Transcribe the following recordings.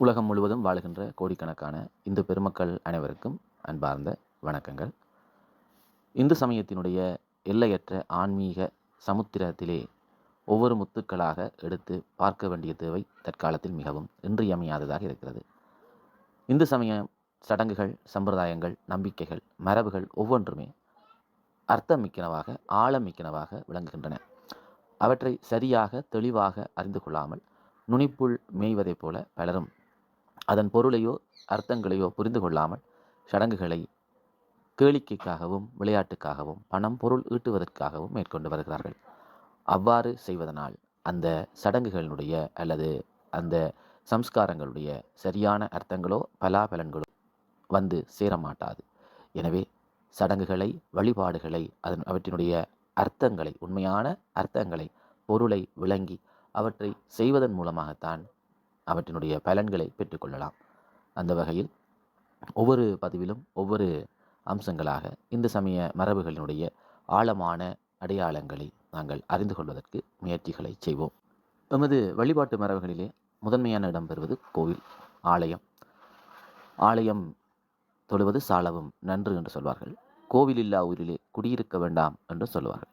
உலகம் முழுவதும் வாழுகின்ற கோடிக்கணக்கான இந்து பெருமக்கள் அனைவருக்கும் அன்பார்ந்த வணக்கங்கள். இந்து சமயத்தினுடைய எல்லையற்ற ஆன்மீக சமுத்திரத்திலே ஒவ்வொரு முத்துக்களாக எடுத்து பார்க்க வேண்டிய தேவை தற்காலத்தில் மிகவும் இன்றியமையாததாக இருக்கிறது. இந்து சமய சடங்குகள் சம்பிரதாயங்கள் நம்பிக்கைகள் மரபுகள் ஒவ்வொன்றுமே அர்த்தமிக்கனவாக ஆழமிக்கனவாக விளங்குகின்றன. அவற்றை சரியாக தெளிவாக அறிந்து கொள்ளாமல் நுனிப்புள் மேய்வதைப் போல பலரும் அதன் பொருளையோ அர்த்தங்களையோ புரிந்து கொள்ளாமல் சடங்குகளை கேளிக்கைக்காகவும் விளையாட்டுக்காகவும் பணம் பொருள் ஈட்டுவதற்காகவும் மேற்கொண்டு வருகிறார்கள். அவ்வாறு செய்வதனால் அந்த சடங்குகளினுடைய அல்லது அந்த சம்ஸ்காரங்களுடைய சரியான அர்த்தங்களோ பலாபலன்களோ வந்து சேரமாட்டாது. எனவே சடங்குகளை வழிபாடுகளை அதன் அவற்றினுடைய அர்த்தங்களை உண்மையான அர்த்தங்களை பொருளை விளங்கி அவற்றை செய்வதன் மூலமாகத்தான் அவற்றினுடைய பலன்களை பெற்றுக்கொள்ளலாம். அந்த வகையில் ஒவ்வொரு பதிவிலும் ஒவ்வொரு அம்சங்களாக இந்து சமய மரபுகளினுடைய ஆழமான அடையாளங்களை நாங்கள் அறிந்து கொள்வதற்கு முயற்சிகளை செய்வோம். எமது வழிபாட்டு மரபுகளிலே முதன்மையான இடம் பெறுவது கோவில் ஆலயம். ஆலயம் தொழுவது சாலவும் நன்று என்று சொல்வார்கள். கோவில் இல்லா ஊரிலே குடியிருக்க வேண்டாம் என்று சொல்வார்கள்.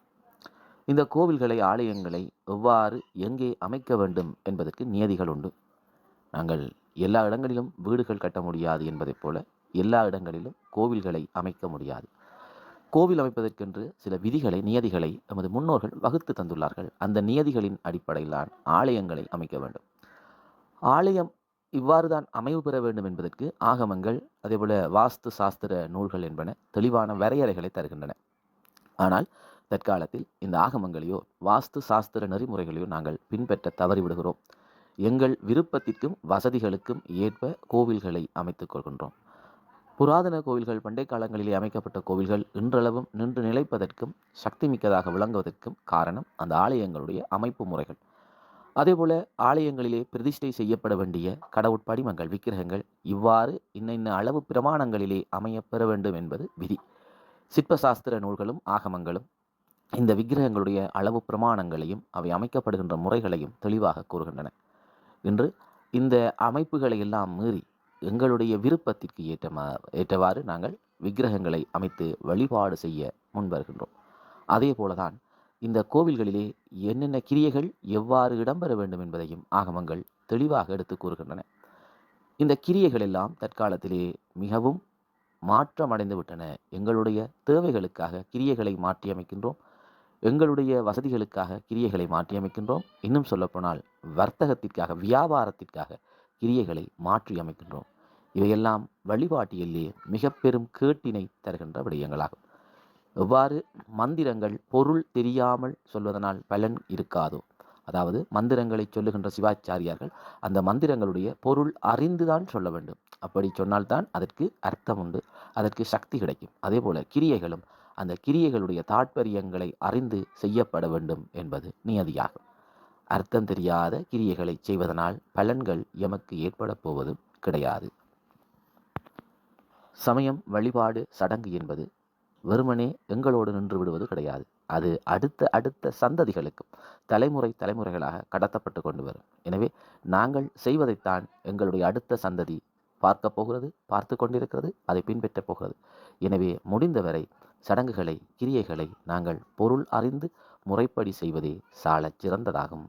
இந்த கோவில்களை ஆலயங்களை எவ்வாறு எங்கே அமைக்க வேண்டும் என்பதற்கு நியதிகள் உண்டு. நாங்கள் எல்லா இடங்களிலும் வீடுகள் கட்ட முடியாது என்பதைப் போல எல்லா இடங்களிலும் கோவில்களை அமைக்க முடியாது. கோவில் அமைப்பதற்கென்று சில விதிகளை நியதிகளை நமது முன்னோர்கள் வகுத்து தந்துள்ளார்கள். அந்த நியதிகளின் அடிப்படையிலான ஆலயங்களை அமைக்க வேண்டும். ஆலயம் இவ்வாறு தான் அமைவு பெற வேண்டும் என்பதற்கு ஆகமங்கள் அதேபோல வாஸ்து சாஸ்திர நூல்கள் என்பன தெளிவான வரையறைகளை தருகின்றன. ஆனால் தற்காலத்தில் இந்த ஆகமங்களையோ வாஸ்து சாஸ்திர நெறிமுறைகளையோ நாங்கள் பின்பற்ற தவறிவிடுகிறோம். எங்கள் விருப்பத்திற்கும் வசதிகளுக்கும் ஏற்ப கோவில்களை அமைத்துக் கொள்கின்றோம். புராதன கோவில்கள் பண்டை காலங்களிலே அமைக்கப்பட்ட கோவில்கள் இன்றளவும் நின்று நிலைப்பதற்கும் சக்தி மிக்கதாக விளங்குவதற்கும் காரணம் அந்த ஆலயங்களுடைய அமைப்பு முறைகள். அதேபோல ஆலயங்களிலே பிரதிஷ்டை செய்யப்பட வேண்டிய கடவுட்படிமங்கள் விக்கிரகங்கள் இவ்வாறு இன்ன இன்ன அளவு பிரமாணங்களிலே அமையப்பெற வேண்டும் என்பது விதி. சிற்பசாஸ்திர நூல்களும் ஆகமங்களும் இந்த விக்கிரகங்களுடைய அளவு பிரமாணங்களையும் அவை அமைக்கப்படுகின்ற முறைகளையும் தெளிவாக கூறுகின்றன. இன்று இந்த அமைப்புகளை எல்லாம் மீறி எங்களுடைய விருப்பத்திற்கு ஏற்றமா ஏற்றவாறு நாங்கள் விக்கிரகங்களை அமைத்து வழிபாடு செய்ய முன்வருகின்றோம். அதே போலதான் இந்த கோவில்களிலே என்னென்ன கிரியைகள் எவ்வாறு இடம்பெற வேண்டும் என்பதையும் ஆகமங்கள் தெளிவாக எடுத்து கூறுகின்றன. இந்த கிரியைகள் எல்லாம் தற்காலத்திலே மிகவும் மாற்றமடைந்து விட்டன. எங்களுடைய தேவைகளுக்காக கிரியைகளை மாற்றியமைக்கின்றோம். எங்களுடைய வசதிகளுக்காக கிரியைகளை மாற்றியமைக்கின்றோம். இன்னும் சொல்லப்போனால் வர்த்தகத்திற்காக வியாபாரத்திற்காக கிரியைகளை மாற்றியமைக்கின்றோம். இவையெல்லாம் வழிபாட்டியிலேயே மிக பெரும் கேட்டினை தருகின்ற விடயங்களாகும். எவ்வாறு? மந்திரங்கள் பொருள் தெரியாமல் சொல்வதனால் பலன் இருக்காதோ? அதாவது மந்திரங்களை சொல்லுகின்ற சிவாச்சாரியார்கள் அந்த மந்திரங்களுடைய பொருள் அறிந்துதான் சொல்ல வேண்டும். அப்படி சொன்னால்தான் அதற்கு அர்த்தம் உண்டு அதற்கு சக்தி கிடைக்கும். அதே போல கிரியைகளும் அந்த கிரியைகளுடைய தாற்பயங்களை அறிந்து செய்யப்பட வேண்டும் என்பது நியதியாகும். அர்த்தம் தெரியாத கிரியைகளை செய்வதனால் பலன்கள் எமக்கு ஏற்பட போவதும் கிடையாது. சமயம் வழிபாடு சடங்கு என்பது வெறுமனே எங்களோடு நின்று விடுவது கிடையாது. அது அடுத்த அடுத்த சந்ததிகளுக்கும் தலைமுறை தலைமுறைகளாக கடத்தப்பட்டு கொண்டு வரும். எனவே நாங்கள் செய்வதைத்தான் எங்களுடைய அடுத்த சந்ததி பார்க்க போகிறது பார்த்து கொண்டிருக்கிறது அதை பின்பற்றப் போகிறது. எனவே முடிந்தவரை சடங்குகளை கிரியைகளை நாங்கள் பொருள் அறிந்து முறைப்படி செய்வதே சாலச் சிறந்ததாகும்.